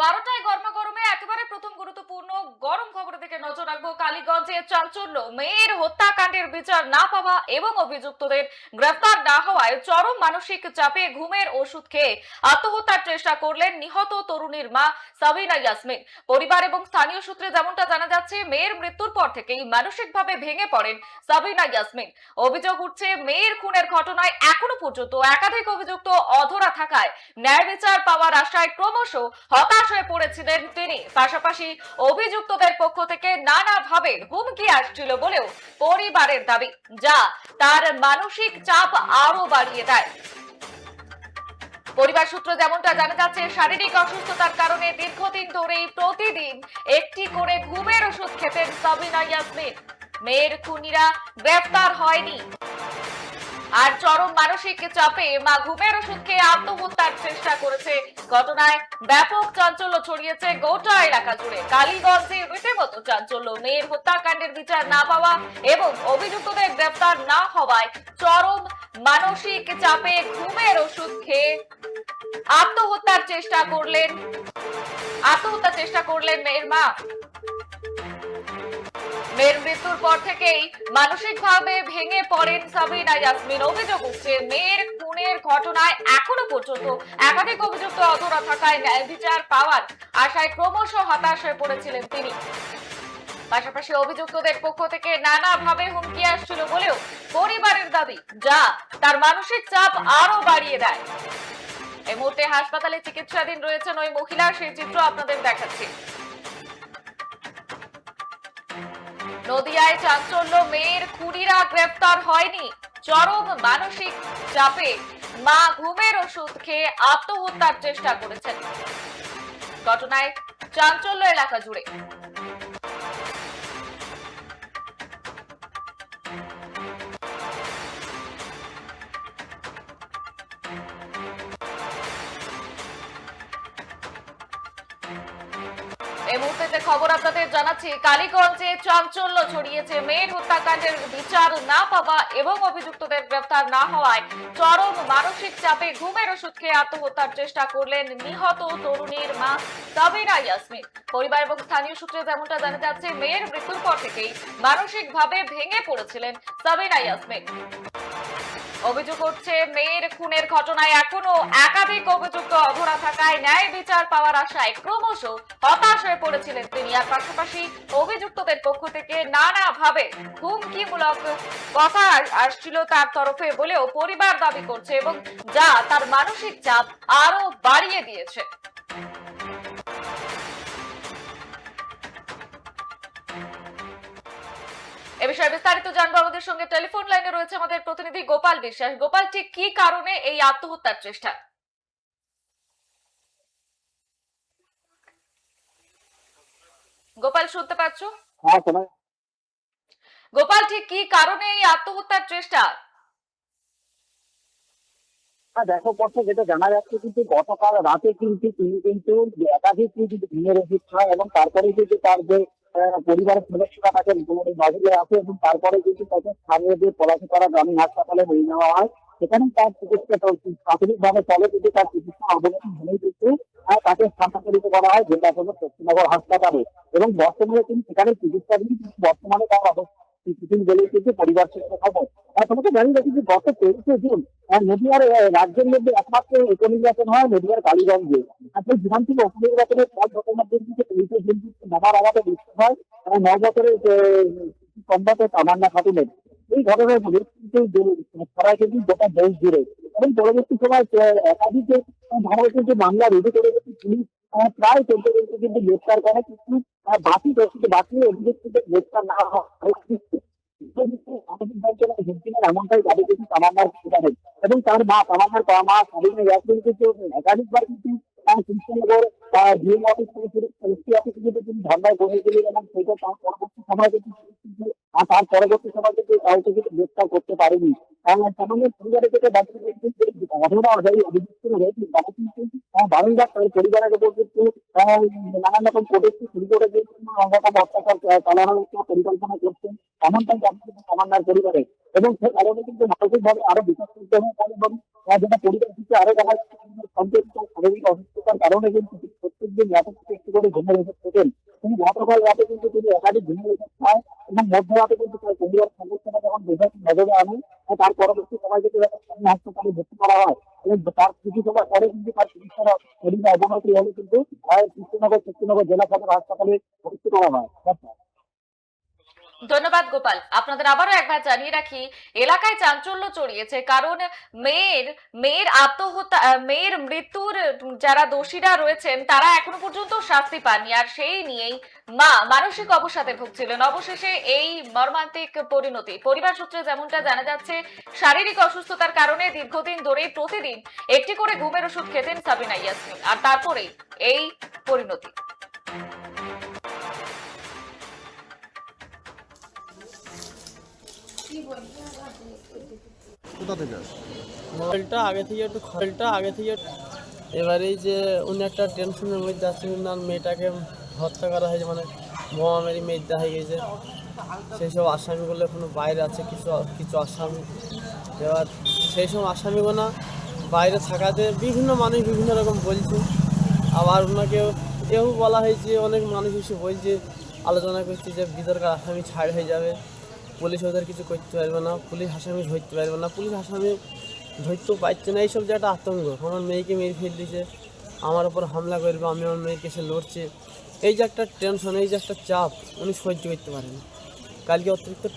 বারোটায় গরমা গরমে একেবারে প্রথম গুরুত্বপূর্ণ গরম খবরের দিকে নজর রাখব কালীগঞ্জে চাঞ্চল্য। মেয়ের হত্যাকাণ্ডের বিচার না পাওয়া এবং অভিযুক্তদের গ্রেফতার না হওয়ায় চরম মানসিক চাপে ঘুমের ওষুধ খেয়ে আত্মহত্যার চেষ্টা করলেন নিহত তরুণীর মা সাবিনা ইয়াসমিন। পরিবার এবং স্থানীয় সূত্রে যেমনটা জানা যাচ্ছে, মেয়ের মৃত্যুর পর থেকেই মানসিকভাবে ভেঙে পড়েন সাবিনা ইয়াসমিন। অভিযোগ উঠছে, মেয়ের খুনের ঘটনায় এখনও পর্যন্ত একাধিক অভিযুক্ত অধরা থাকায় ন্যায় বিচার পাওয়ার আশায় ক্রমশ হতাশ হয়ে পড়েছিলেন তিনি। পাশাপাশি অভিযুক্তদের পক্ষ থেকে নানাভাবে হুমকি আসছিল বলেও পরিবারের দাবি, যা তার মানসিক চাপ আরও বাড়িয়ে দেয়। পরিবার সূত্র যেমনটা জানা যাচ্ছে, শারীরিক অসুস্থতার কারণে দীর্ঘদিন ধরেই প্রতিদিন একটি করে ঘুমের ওষুধ খেতেন সাবিনা ইয়াসমিন। মেয়ের খুনিরা গ্রেফতার হয়নি। আর চরম মানসিক চাপে মা ঘুমের ওষুধ খেয়ে আত্মহত্যার চেষ্টা করেছে। ঘটনায় ব্যাপক চাঞ্চল্য ছড়িয়েছে গোটা এলাকা জুড়ে। কালীগঞ্জে রীতিমতো চাঞ্চল্য। মেয়ের হত্যাকাণ্ডের বিচার না পাওয়া এবং অভিযুক্তদের গ্রেফতার না হওয়ায় চরম মানসিক চাপে ঘুমের ওষুধ খেয়ে আত্মহত্যার চেষ্টা করলেন আত্মহত্যার চেষ্টা করলেন মেয়ের মা। মেয়ের মৃত্যুর পর থেকেই মানসিকভাবে ভেঙে পড়েন সাবিনা ইয়াসমিন। অভিযোগ উঠছে, মেয়ের খুনের ঘটনায় এখনও পর্যন্ত একাধিক অভিযুক্ত অধরা থাকায় ন্যায় বিচার পাওয়ার আশায় ক্রমশ হতাশ হয়ে পড়েছিলেন তিনি। পাশাপাশি অভিযুক্তদের পক্ষ থেকে নানাভাবে হুমকি আসছিল বলেও পরিবারের দাবি, যা তার মানসিক চাপ আরও বাড়িয়ে দেয়। এই মুহূর্তে হাসপাতালে চিকিৎসাধীন রয়েছেন ওই মহিলা, সেই চিত্র আপনাদের দেখাচ্ছি। নদিয়ায় চাঞ্চল্য, মেয়ের খুনিরা গ্রেফতার হয়নি। চরম মানসিক চাপে মা ঘুমের ওষুধ খেয়ে আত্মহত্যার চেষ্টা করেছেন। ঘটনায় চাঞ্চল্য এলাকা জুড়ে। এই মুহূর্তে খবর আপনাদের জানাচ্ছি, কালীগঞ্জে চাঞ্চল্য ছড়িয়েছে। মেয়ের হত্যাকাণ্ডের বিচার না পাওয়া এবং অভিযুক্তদের গ্রেফতার না হওয়ায় চরম মানসিক চাপে ঘুমের ওষুধ খেয়ে আত্মহত্যার চেষ্টা করলেন নিহত তরুণীর মা সাবিনা ইয়াসমিন। পরিবার এবং স্থানীয় সূত্রে যেমনটা জানা যাচ্ছে, মেয়ের মৃত্যুর পর থেকেই মানসিকভাবে ভেঙে পড়েছিলেন সাবিনা ইয়াসমিন। অভিযোগ উঠছে মেয়ের খুনের ঘটনায় এখনও একাধিক অভিযুক্ত অধরা থাকায় ন্যায় বিচার পাওয়ার আশায় ক্রমশ হতাশ হয়ে পড়েছিলেন তিনি। আর পাশাপাশি অভিযুক্তদের পক্ষ থেকে নানাভাবে হুমকিমূলক কথা আসছিল তার তরফে বলেও পরিবার দাবি করছে এবং যা তার মানসিক চাপ আরও বাড়িয়ে দিয়েছে। এ বিষয়ে বিস্তারিত জানব আমাদের সঙ্গে টেলিফোন লাইনে রয়েছে আমাদের প্রতিনিধি গোপাল বিশ্বাস। গোপাল ঠিক কি কারণে এই আত্মহত্যার চেষ্টা? গোপাল শুনতে পাচ্ছ? হ্যাঁ গোপাল ঠিক কি কারণে এই আত্মহত্যার চেষ্টা? হ্যাঁ দেখো পথে যেটা জানা যাচ্ছে কিন্তু গতকাল রাতে কিন্তু তিনি কিন্তু একাধিক কিন্তু ওষুধ এবং তারপরে কিন্তু তার যে পরিবারের সদস্যরা তাকে মোটামুটি নজরে আসে এবং তারপরে কিন্তু তাকে স্থানীয় যে পলাশিপাড়া গ্রামীণ হাসপাতালে নিয়ে নেওয়া হয়। সেখানে তার চিকিৎসা চলছে। প্রাথমিকভাবে চলে কিন্তু তার চিকিৎসা অবনতি হলেই কিন্তু আহ, তাকে স্থানান্তরিত করা হয় জেলা সদর পশ্চিমনগর হাসপাতালে। এবং বর্তমানে তিনি সেখানে চিকিৎসাধীন কিন্তু বর্তমানে তার অবস্থা কিছুদিন বলেই কিন্তু পরিবার সূত্রে খবর আর তোমাকে জানিয়ে রাখি যে গত তেইশে জুন নদীয়ার রাজ্যের মধ্যে একমাত্র উপনির্বাচন হয় নদীয়ার কালীগঞ্জে। আর সেই বিধানসভা উপনির্বাচনের পর ঘটনার থেকে তেইশে জুন কিন্তু নামার আঘাতে মৃত্যু হয়, এবং ন বছরের সম্পাদক তামান্না খাতুনের, এই ঘটনার ফলে কিন্তু ছড়ায় কিন্তু গোটা দেশ জুড়ে। এবং পরবর্তী সময় একাধিক ভারতের যে মামলা রুজু করে গেছে পুলিশ প্রায় চলতে চলতে কিন্তু গ্রেপ্তার করে কিন্তু বাকি দোষীকে বাকি অভিযুক্তদের গ্রেপ্তার না হয় এমনটাই দাবি কিন্তু তামান্নার এবং তার মা, তামান্নার মা সাবিনা ইয়াসমিন কিন্তু একাধিকবার কিন্তু কৃষ্ণনগর ডিএম অফিস থেকে শুরু এসপি অফিস কিন্তু তিনি ধর্নায় বসেছিলেন এবং সেটা তার পরবর্তী সময় কিন্তু তার পরবর্তী সময় কিন্তু কাউকে কিন্তু গ্রেপ্তার করতে পারেনি সামান্য পরিবারের থেকে বাকি ঘটনা হয়ে অভিযুক্ত হয়েছে তারা কিন্তু বারংবার তার পরিবারের উপর কিন্তু নানান রকম প্রোটেক্ট শুরু করে দিয়েছেন এবং অন্যতম অত্যাচার চালানোর পরিকল্পনা করছেন এমনটাই দাবি কিন্তু তামান্নার পরিবারে এবং সে কারণে কিন্তু মানসিকভাবে আরও বিকাশ করতে হবে যেটা পরিবার থেকে আরও দেখা যাচ্ছে বিভিন্ন শারীরিক অসুস্থতার কারণে কিন্তু প্রত্যেক দিন রাতে একটু করে ঘুমের ওষুধ খেতেন তিনি গতকাল রাতে কিন্তু তিনি একাধিক ঘুমের ওষুধ খায় এবং মধ্যরাতে কিন্তু তার পরিবার সদস্যরা যখন বিষয়টি নজরে আনে তার পরবর্তী সময় কিন্তু সামনে হাসপাতালে ভর্তি করা হয়। এবং তার কিছু সময় পরে কিন্তু তার চিকিৎসার শরীরে অবনতি হলে কিন্তু কৃষ্ণনগর কৃষ্ণনগর জেলা সদর হাসপাতালে ভর্তি করা হয়। ধন্যবাদ, গোপাল। আপনাদের আবারও একবার জানিয়ে রাখি, এলাকায় চাঞ্চল্য চড়িয়েছে কারণ মেয়ের মেয়ের আত্মহত্যা মেয়ের মৃত্যুর যারা দোষীরা রয়েছেন, তারা এখনও পর্যন্ত শাস্তি পাননি। আর সেই নিয়েই মা মানসিক অবসাদে ভুগছিলেন। অবশেষে এই মর্মান্তিক পরিণতি। পরিবার সূত্রে যেমনটা জানা যাচ্ছে, শারীরিক অসুস্থতার কারণে দীর্ঘদিন ধরেই প্রতিদিন একটি করে ঘুমের ওষুধ খেতেন সাবিনা ইয়াসমিন। আর তারপরেই এই পরিণতি। কোথা থেকে মোবাইলটা আগে থেকে একটু খরলটা আগে থেকে এবারেই যে উনি একটা টেনশনের মধ্যে আছে উনার মেয়েটাকে হত্যা করা হয়েছে মানে বোমা মেরি মেয়ে দেখা গেছে। সেই সব আসামিগুলো এখনও বাইরে আছে, কিছু কিছু আসামি। এবার সেই সব আসামিগুলো বাইরে থাকাতে বিভিন্ন মানুষ বিভিন্ন রকম বলছে। আবার ওনাকে এও বলা হয়েছে, অনেক মানুষ এসে বলছে, আলোচনা করছে যে বিতর্ক আসামি ছাড় হয়ে যাবে। পুলিশ ওদের কিছু করতে পারবে না, পুলিশ আসামি ধরতে পারবে না, পুলিশ আসামি ধরতে পারছে না, এইসব যে একটা আতঙ্ক। আমার মেয়েকে মেরে ফেল দিয়েছে, আমার ওপর হামলা করবে, আমি আমার মেয়েকে সে লড়ছে। এই যে একটা টেনশন এই যে একটা চাপ, উনি সহ্য করতে পারেন। কালকে অতিরিক্ত